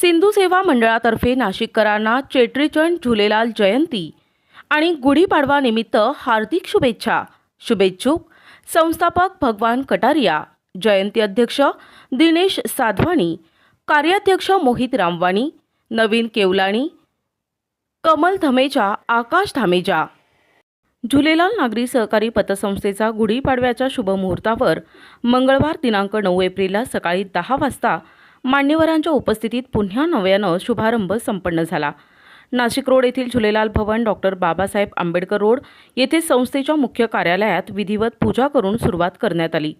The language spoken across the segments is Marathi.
सिंधू सेवा मंडळातर्फे नाशिककरांना चेट्रीचंड झुलेलाल जयंती आणि गुढीपाडवा निमित्त हार्दिक शुभेच्छा. शुभेच्छुक संस्थापक भगवान कटारिया जयंती अध्यक्ष दिनेश साधवाणी कार्याध्यक्ष मोहित रामवाणी नवीन केवलाणी कमल धमेजा आकाश धामेजा. झुलेलाल नागरी सहकारी पतसंस्थेचा गुढीपाडव्याच्या शुभमुहूर्तावर मंगळवार दिनांक नऊ एप्रिलला सकाळी दहा वाजता मान्यवरांच्या उपस्थितीत पुन्हा नव्यानं शुभारंभ संपन्न झाला. नाशिक रोड येथील झुलेलाल भवन डॉक्टर बाबासाहेब आंबेडकर रोड येथे संस्थेच्या मुख्य कार्यालयात विधिवत पूजा करून सुरुवात करण्यात आली.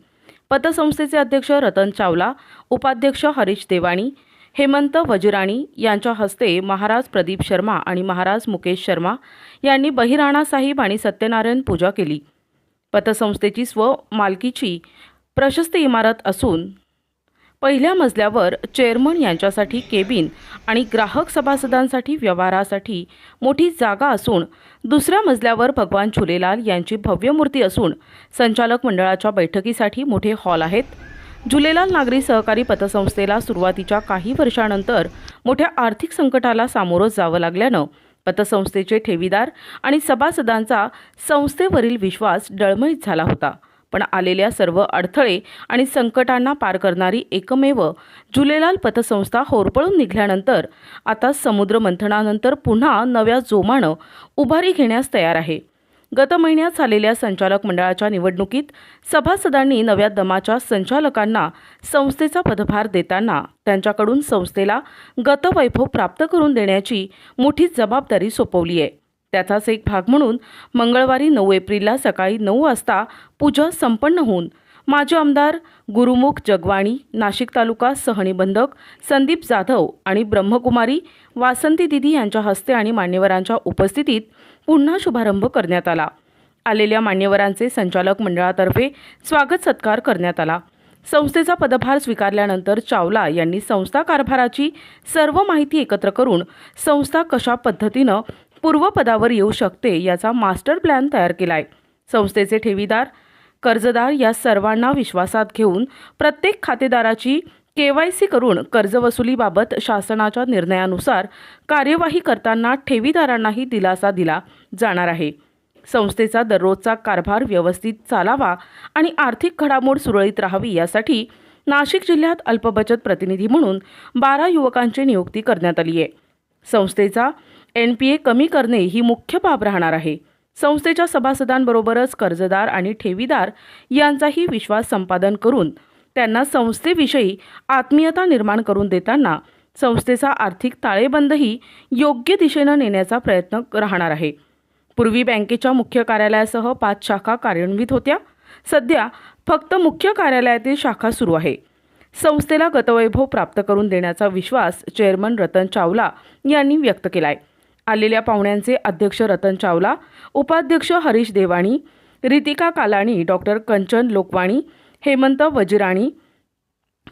पतसंस्थेचे अध्यक्ष रतन चावला उपाध्यक्ष हरीश देवाणी हेमंत वजिराणी यांच्या हस्ते महाराज प्रदीप शर्मा आणि महाराज मुकेश शर्मा यांनी बहिराणा साहिब आणि सत्यनारायण पूजा केली. पतसंस्थेची स्वमालकीची प्रशस्त इमारत असून पहिल्या मजल्यावर चेअरमन यांच्यासाठी केबिन आणि ग्राहक सभासदांसाठी व्यवहारासाठी मोठी जागा असून दुसऱ्या मजल्यावर भगवान झुलेलाल यांची भव्य मूर्ती असून संचालक मंडळाच्या बैठकीसाठी मोठे हॉल आहेत. झुलेलाल नागरी सहकारी पतसंस्थेला सुरुवातीच्या काही वर्षानंतर मोठ्या आर्थिक संकटाला सामोरं जावं लागल्यानं पतसंस्थेचे ठेवीदार आणि सभासदांचा संस्थेवरील विश्वास डळमळीत झाला होता. पण आलेल्या सर्व अडथळे आणि संकटांना पार करणारी एकमेव झुलेलाल पतसंस्था होरपळून निघाल्यानंतर आता समुद्र मंथनानंतर पुन्हा नव्या जोमानं उभारी घेण्यास तयार आहे. गत महिन्यात झालेल्या संचालक मंडळाच्या निवडणुकीत सभासदांनी नव्या दमाच्या संचालकांना संस्थेचा पदभार देताना त्यांच्याकडून संस्थेला गतवैभव प्राप्त करून देण्याची मोठी जबाबदारी सोपवली आहे. त्याचाच एक भाग म्हणून मंगळवारी नऊ एप्रिलला सकाळी नऊ वाजता पूजा संपन्न होऊन माजी आमदार गुरुमुख जगवाणी नाशिक तालुका सहनिबंधक संदीप जाधव आणि ब्रह्मकुमारी वासंती दिदी यांच्या हस्ते आणि मान्यवरांच्या उपस्थितीत पुन्हा शुभारंभ करण्यात आला. आलेल्या मान्यवरांचे संचालक मंडळातर्फे स्वागत सत्कार करण्यात आला. संस्थेचा पदभार स्वीकारल्यानंतर चावला यांनी संस्था कारभाराची सर्व माहिती एकत्र करून संस्था कशा पद्धतीनं पूर्वपदावर येऊ शकते याचा मास्टर प्लॅन तयार केलाय. संस्थेचे ठेवीदार कर्जदार या सर्वांना विश्वासात घेऊन प्रत्येक खातेदाराची के वाय सी करून कर्जवसुलीबाबत शासनाच्या निर्णयानुसार कार्यवाही करताना ठेवीदारांनाही दिलासा दिला जाणार आहे. संस्थेचा दररोजचा कारभार व्यवस्थित चालावा आणि आर्थिक घडामोड सुरळीत राहावी यासाठी नाशिक जिल्ह्यात अल्पबचत प्रतिनिधी म्हणून बारा युवकांची नियुक्ती करण्यात आली आहे संस्थेचा एन पी ए कमी करणे ही मुख्य बाब राहणार आहे. संस्थेच्या सभासदांबरोबरच कर्जदार आणि ठेवीदार यांचाही विश्वास संपादन करून त्यांना संस्थेविषयी आत्मीयता निर्माण करून देताना संस्थेचा आर्थिक ताळेबंदही योग्य दिशेनं नेण्याचा प्रयत्न राहणार आहे. पूर्वी बँकेच्या मुख्य कार्यालयासह पाच शाखा कार्यान्वित होत्या. सध्या फक्त मुख्य कार्यालयातील शाखा सुरू आहे. संस्थेला गतवैभव प्राप्त करून देण्याचा विश्वास चेअरमन रतन चावला यांनी व्यक्त केला आहे आलेल्या पाहुण्यांचे अध्यक्ष रतन चावला उपाध्यक्ष हरीश देवाणी रितिका कालाणी डॉक्टर कंचन लोकवाणी हेमंत वजिराणी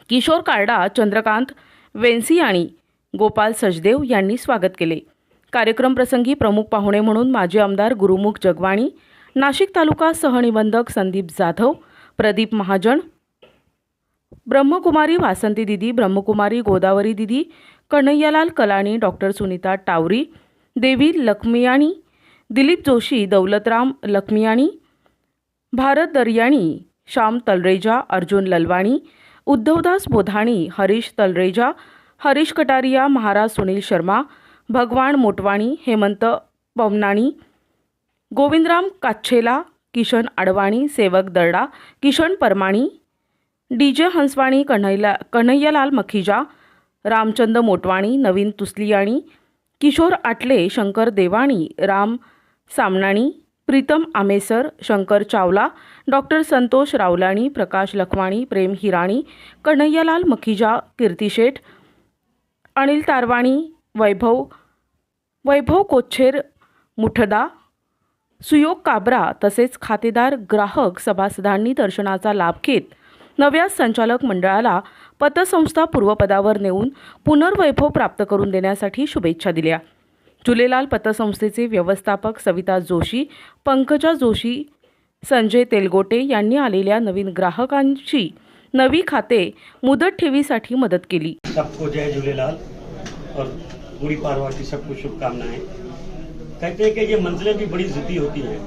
किशोर कार्डा चंद्रकांत वेन्सियाणी गोपाल सचदेव यांनी स्वागत केले. कार्यक्रम प्रसंगी प्रमुख पाहुणे म्हणून माजी आमदार गुरुमुख जगवाणी नाशिक तालुका सहनिबंधक संदीप जाधव प्रदीप महाजन ब्रह्मकुमारी वासंती दिदी ब्रह्मकुमारी गोदावरी दिदी कन्हैयालाल कलाणी डॉक्टर सुनीता टावरी देवी लखमियाणी दिलीप जोशी दौलतराम लखमियाणी भारत दर्याणी श्याम तलरेजा अर्जुन ललवाणी उद्धवदास बोधाणी हरीश तलरेजा हरीश कटारिया महाराज सुनील शर्मा भगवान मोटवाणी हेमंत पवनाणी गोविंदराम काच्छेला किशन आडवाणी सेवक दर्डा किशन परमाणी डी जे हंसवाणी कन्हैला कन्हैयालाल मखिजा रामचंद मोटवाणी नवीन तुसलियाणी किशोर आटले शंकर देवाणी राम सामनाणी प्रीतम आमेसर शंकर चावला डॉक्टर संतोष रावलाणी प्रकाश लखवाणी प्रेम हिराणी कन्हैयालाल मखिजा कीर्ती शेठ अनिल तारवाणी वैभव वैभव कोच्छेर मुठदा सुयोग काबरा तसेच खातेदार ग्राहक सभासदांनी दर्शनाचा लाभ घेत नव्या संचालक मंडळाला पतसंस्था पूर्वपदावर नेऊन पुनर्वैभव प्राप्त करून देण्यासाठी शुभेच्छा दिल्या. झुलेलाल पतसंस्थेचे व्यवस्थापक सविता जोशी पंकजा जोशी संजय तेलगोटे यांनी आलेल्या नवीन ग्राहकांची नवी खाते मुदत ठेवीसाठी मदत केली. सबको जय झूलेलाल और गुड़ी पाड़वा की सबको शुभकामनाएं। कहते हैं कि ये मंजिलें भी बड़ी जिद्दी होती हैं।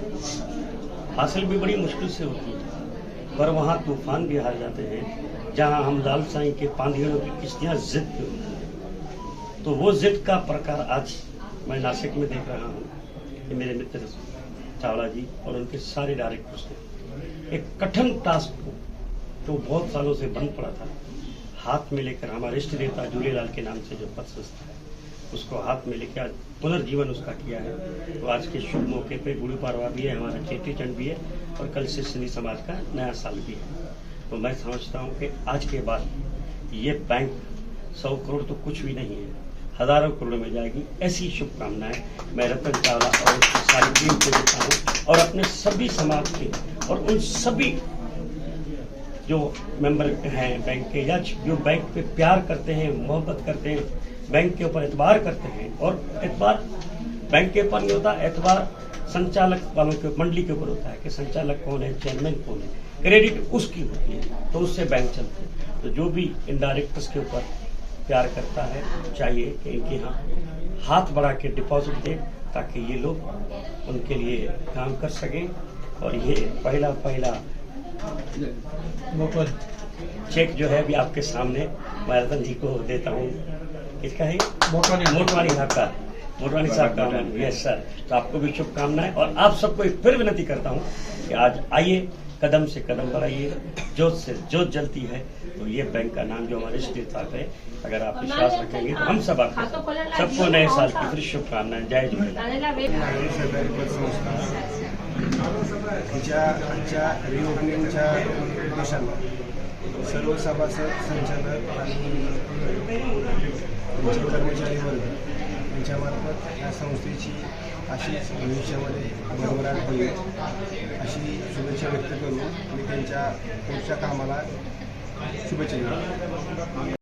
हासिल भी बड़ी मुश्किल से होती है। पर वहाँ तूफ़ान भी हार जाते हैं, जहाँ हम लाल साई के पांधियों की किश्तियाँ जिद पे होती हैं। तो वो जिद का प्रकार आज मैं नासिक में देख रहा हूँ कि मेरे मित्र चावला जी और उनके सारे डायरेक्टर्स ने एक कठिन टास्क को जो बहुत सालों से बंद पड़ा था, हाथ में लेकर हमारे इष्ट देवता झूलेलाल के नाम से जो पद संस्था है। उसको हाथ में लेकर आज पुनर्जीवन उसका किया है। तो आज के शुभ मौके पे गुड़ी पाड़वा भी है, हमारा चेटी चंड भी है और कल से सिंधी समाज का नया साल भी है। तो मैं समझता हूँ कि आज के बाद ये बैंक सौ करोड़ तो कुछ भी नहीं है, हज़ारों करोड़ में जाएगी। ऐसी शुभकामनाएँ मैं रतन चावला और सारी टीम को देता हूँ और अपने सभी समाज के और उन सभी जो मेंबर हैं बैंक के या जो बैंक पे प्यार करते हैं, मोहब्बत करते हैं बैंक के ऊपर एतबार करते हैं और एतबार बैंक के ऊपर नहीं होता एतबार संचालक वालों के मंडली के ऊपर होता है कि संचालक कौन है चेयरमैन कौन है क्रेडिट उसकी होती है तो उससे बैंक चलते हैं। तो जो भी इन डायरेक्टर्स के ऊपर प्यार करता है चाहिए कि इनके यहाँ हाथ बढ़ा के डिपॉजिट दें ताकि ये लोग उनके लिए काम कर सकें। और ये पहला पहला चेक जो है अभी आपके सामने मैं रतन जी को देता हूँ। किसका है मोटवानी मोटवानी साहब का मोटवानी साहब का यस सर तो आपको भी शुभकामनाएँ और आप सबको एक फिर विनती करता हूँ कि आज आइए कदम से कदम बढ़ाइए जोत से जोत जलती है तो ये बैंक का नाम जो हमारे श्री साहब है अगर आप विश्वास रखेंगे तो हम सब आपको सबको नए साल की फिर शुभकामनाएँ जय झूलेलाल सर्व सभासद संचालक आणि त्यांचे कर्मचारी वर्ग यांच्यामार्फत या संस्थेची अशीच भविष्यामध्ये भरभराट होईल अशी शुभेच्छा व्यक्त करून मी त्यांच्या पुढच्या कामाला शुभेच्छा